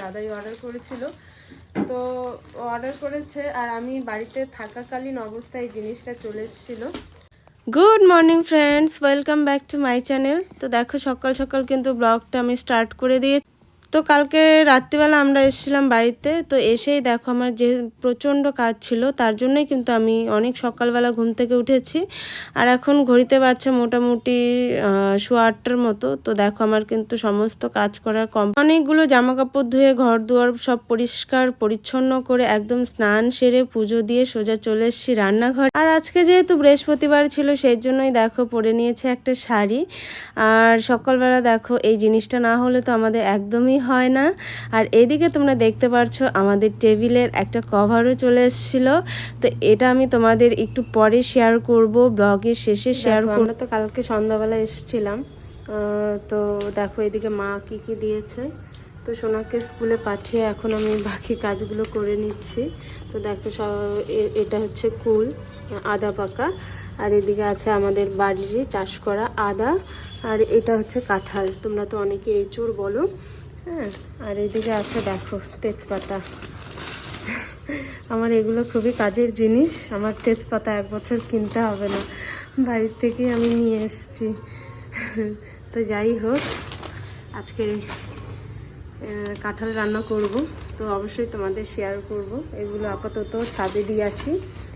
দাদাই অর্ডার করেছিল। তো অর্ডার করেছে আর আমি বাড়িতে থাকাকালীন অবস্থায় জিনিসটা চলে এসেছিল। Good morning friends welcome back to my channel তো দেখো, সকাল সকাল কিন্তু ব্লগটা আমি স্টার্ট করে দিয়ে তো কালকে রাত্রিবেলা আমরা এসেছিলাম বাড়িতে, তো এসেই দেখো আমার যে প্রচণ্ড কাজ ছিল, তার জন্যই কিন্তু আমি অনেক সকালবেলা ঘুম থেকে উঠেছি। আর এখন ঘড়িতে বাচ্চা মোটামুটি সোয়া আটটার মতো, তো দেখো আমার কিন্তু সমস্ত কাজ করার কম অনেকগুলো জামা কাপড় ধুয়ে ঘর দুয়ার সব পরিষ্কার, পরিচ্ছন্ন করে একদম স্নান সেরে পুজো দিয়ে সোজা চলে এসেছি রান্নাঘর। আর আজকে যেহেতু বৃহস্পতিবার ছিল, সেই জন্যই দেখো পরে নিয়েছে একটা শাড়ি। আর সকালবেলা দেখো এই জিনিসটা না হলে তো আমাদের একদমই হয় না। আর এদিকে তোমরা দেখতে পারছ আমাদের টেবিলের একটা কভারও চলে এসেছিল। তো এটা আমি তোমাদের একটু পরে শেয়ার করব ব্লগের শেষে শেয়ার করব আমরা তো কালকে সন্ধ্যাবেলা এসেছিলাম। তো দেখো এদিকে মা কি কি দিয়েছে। তো সোনাকে স্কুলে পাঠিয়ে এখন আমি বাকি কাজগুলো করে নিচ্ছি। তো দেখো সব- এটা হচ্ছে কুল আদা পাকা। আর এদিকে আছে আমাদের বাড়ির চাষ করা আদা। আর এটা হচ্ছে কাঁঠাল। তোমরা তো অনেকে এঁচুর বলো। হ্যাঁ আর এদিকে আছে দেখো তেজপাতা। আমার এগুলো খুবই কাজের জিনিস। আমার তেজপাতা এক বছর কিনতে হবে না। বাড়ির থেকেই আমি নিয়ে এসেছি। তো যাই হোক, আজকে কাঁঠাল রান্না করব। তো অবশ্যই তোমাদের শেয়ার করব। এগুলো আপাতত ছাদে দিয়ে আসি।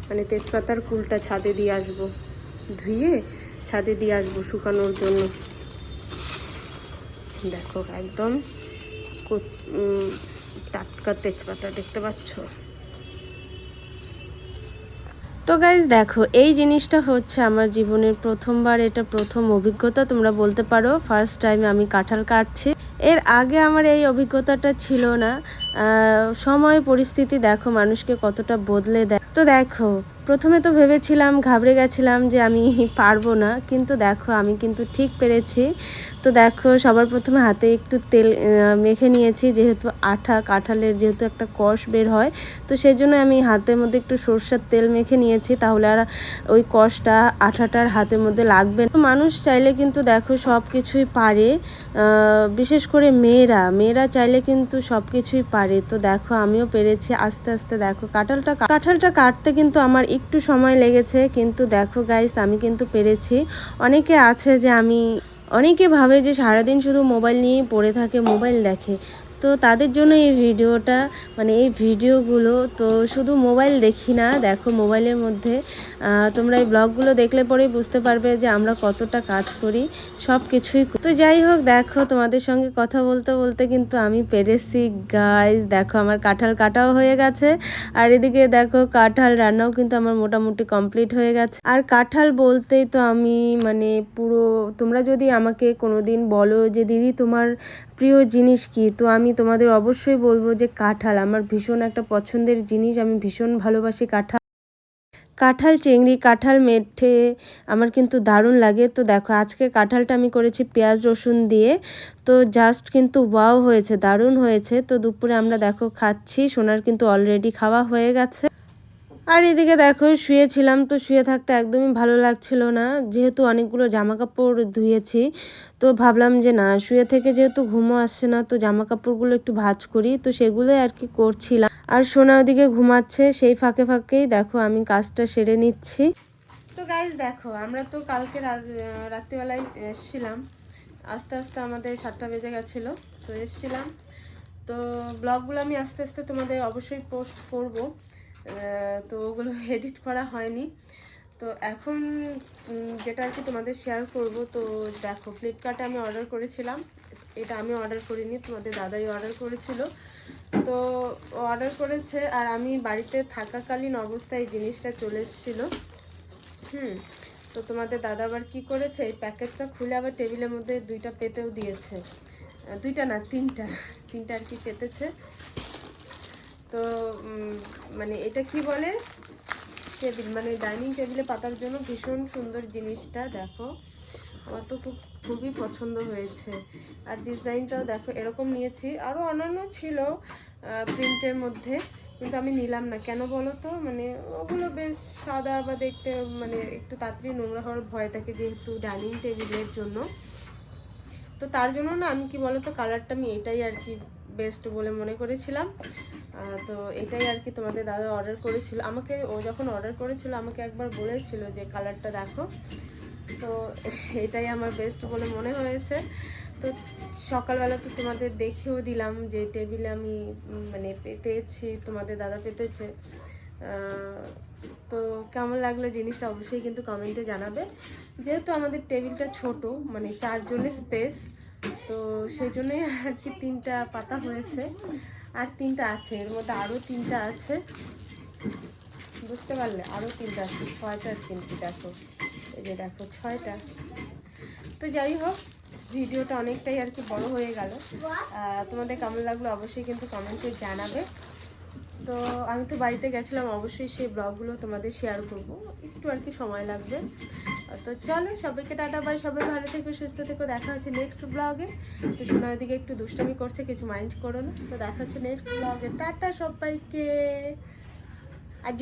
মানে তেজপাতার কুলটা ছাদে দিয়ে আসব। ধুয়ে ছাদে দিয়ে আসব শুকানোর জন্য। দেখো একদম টাটকা তেজপাতা, দেখতে পাচ্ছ? তো গাইজ দেখো, এই জিনিসটা হচ্ছে আমার জীবনের প্রথমবার, এটা প্রথম অভিজ্ঞতা, তোমরা বলতে পারো। ফার্স্ট টাইম আমি কাঁঠাল কাটছি। এর আগে আমার এই অভিজ্ঞতাটা ছিল না। সময়, পরিস্থিতি, দেখো, মানুষকে কতটা বদলে দেয়। তো দেখো প্রথমে তো ভেবেছিলাম, ঘাবড়ে গেছিলাম যে আমি পারব না। কিন্তু দেখো, আমি কিন্তু ঠিক পেরেছি। তো দেখো, সবার প্রথমে হাতে একটু তেল মেখে নিয়েছি। যেহেতু আঠা, কাঁঠালের যেহেতু একটা কষ বের হয়, তো সেই জন্য আমি হাতের মধ্যে একটু সর্ষের তেল মেখে নিয়েছি। তাহলে আর ওই কষটা, আঠাটার হাতের মধ্যে লাগবে না। মানুষ চাইলে কিন্তু দেখো সব কিছুই পারে বিশেষ করে মেয়েরা মেয়েরা চাইলে কিন্তু সব কিছুই পারে। তো দেখো, আমিও পেরেছি। আস্তে আস্তে দেখো, কাঁঠালটা কাঁঠালটা কাটতে কিন্তু আমার একটু সময় লেগেছে, কিন্তু দেখো গাইস আমি কিন্তু পেরেছি। অনেকে আছে যে আমি, অনেকে ভাবে যে সারাদিন শুধু মোবাইল নিয়েই পড়ে থাকে মোবাইল দেখে। তো তাদের জন্য এই ভিডিওটা মানে এই ভিডিওগুলো, তো শুধু মোবাইল দেখি না, দেখো মোবাইলের মধ্যে তোমরা এই ব্লগগুলো দেখলে পরেই বুঝতে পারবে যে আমরা কতটা কাজ করি সব কিছুই তো যাই হোক, দেখো তোমাদের সঙ্গে কথা বলতে বলতে কিন্তু আমি পেরেছি গাইজ দেখো আমার কাঁঠাল কাটাও হয়ে গেছে, আর এদিকে দেখো কাঁঠাল রান্নাও কিন্তু আমার মোটামুটি কমপ্লিট হয়ে গেছে। আর কাঁঠাল বলতেই তো আমি মানে পুরো, তোমরা যদি আমাকে কোনোদিন বলো যে, দিদি, তোমার প্রিয় জিনিস কি? তো আমি তোমাদের অবশ্যই বলব যে কাঁঠাল আমার ভীষণ একটা পছন্দের জিনিস, আমি ভীষণ ভালোবাসি কাঁঠাল। কাঁঠাল, চিংড়ি, কাঁঠাল মেঠে আমার কিন্তু দারুণ লাগে। তো দেখো, আজকে কাঁঠালটা আমি করেছি পেঁয়াজ, রসুন দিয়ে। তো জাস্ট কিন্তু ওয়াও হয়েছে, দারুণ হয়েছে। তো দুপুরে আমরা দেখো খাচ্ছি, সোনার কিন্তু অলরেডি খাওয়া হয়ে গেছে। আর এদিকে দেখো, শুয়েছিলাম তো শুয়ে থাকতে একদমই ভালো লাগছিল না। যেহেতু অনেকগুলো জামা কাপড় ধুয়েছি, তো ভাবলাম যে না, শুয়ে থেকে যেহেতু ঘুমো আসছে না, তো জামা কাপড়গুলো একটু ভাজ করি। তো সেগুলোই আর কি করছিলাম। আর সোনা ওদিকে ঘুমাচ্ছে, সেই ফাঁকে ফাঁকেই দেখো আমি কাজটা সেরে নিচ্ছি। তো গাইজ দেখো, আমরা তো কালকে রাত্রিবেলায় এসছিলাম। আস্তে আস্তে আমাদের সাতটা বেজে গেছিল, তো এসছিলাম। তো ব্লগগুলো আমি আস্তে আস্তে তোমাদের অবশ্যই পোস্ট করব। তো ওগুলো এডিট করা হয়নি। তো এখন যেটা আর কি তোমাদের শেয়ার করব, তো দেখো ফ্লিপকার্টে আমি অর্ডার করেছিলাম। এটা আমি অর্ডার করিনি, তোমাদের দাদাই অর্ডার করেছিল। তো অর্ডার করেছে, আর আমি বাড়িতে থাকাকালীন অবস্থায় জিনিসটা চলে এসেছিল। হুম, তো তোমাদের দাদা আবার কী করেছে, এই প্যাকেটটা খুলে আবার টেবিলের মধ্যে দুইটা পেতেও দিয়েছে। দুইটা না, তিনটা। তিনটা আর কি পেতেছে। তো মানে এটা কি বলে? টেবিল মানে ডাইনিং টেবিলে পাতার জন্য ভীষণ সুন্দর জিনিসটা, দেখো। আমার তো খুব, খুবই পছন্দ হয়েছে। আর ডিজাইনটাও দেখো, এরকম নিয়েছি। আরও অন্যান্য ছিল প্রিন্টের মধ্যে, কিন্তু আমি নিলাম না। কেন বলো তো? মানে ওগুলো বেশ সাদা বা দেখতে মানে একটু তাড়াতাড়ি নোংরা হওয়ার ভয় থাকে যেহেতু ডাইনিং টেবিলের জন্য। তো তার জন্য না আমি কি বলতো, কালারটা আমি এটাই আর কি বেস্ট বলে মনে করেছিলাম। তো এটাই আর কি তোমাদের দাদা অর্ডার করেছিল। আমাকে ও যখন অর্ডার করেছিল, আমাকে একবার বলেছিল যে কালারটা দেখো। তো এটাই আমার বেস্ট বলে মনে হয়েছে। তো সকালবেলা তো তোমাদের দেখেও দিলাম যে টেবিলে আমি মানে পেতেছি, তোমাদের দাদা পেতেছে। তো কেমন লাগল জিনিসটা অবশ্যই কিন্তু কমেন্টে জানাবে। যেহেতু আমাদের টেবিলটা ছোট মানে চারজনের স্পেস তো সেই জন্যই আর কি তিনটা পাতা হয়েছে। আর তিনটা আছে, এর মধ্যে আরও তিনটা আছে। বুঝতে পারলে আরও তিনটা আছে, ছয়টা তিনটি দেখো। এই যে দেখো, ছয়টা। তো যাই হোক, ভিডিওটা অনেকটাই আর কি বড় হয়ে গেল। তোমাদের কেমন লাগল অবশ্যই কিন্তু কমেন্টে জানাবে। তো আমি তো বাড়িতে গেছিলাম, অবশ্যই সেই ব্লগগুলো তোমাদের শেয়ার করব। একটু আর কি সময় লাগবে। তো চলো, সবাইকে টাটা বাই সবাই ভালো থেকো, সুস্থ থেকো। দেখা হচ্ছে নেক্সট ব্লগে তো সোনার দিকে একটু দুষ্টামি করছে, কিছু মাইন্ড করো না। তো দেখা হচ্ছে নেক্সট ব্লগে টাটা সবাইকে। আর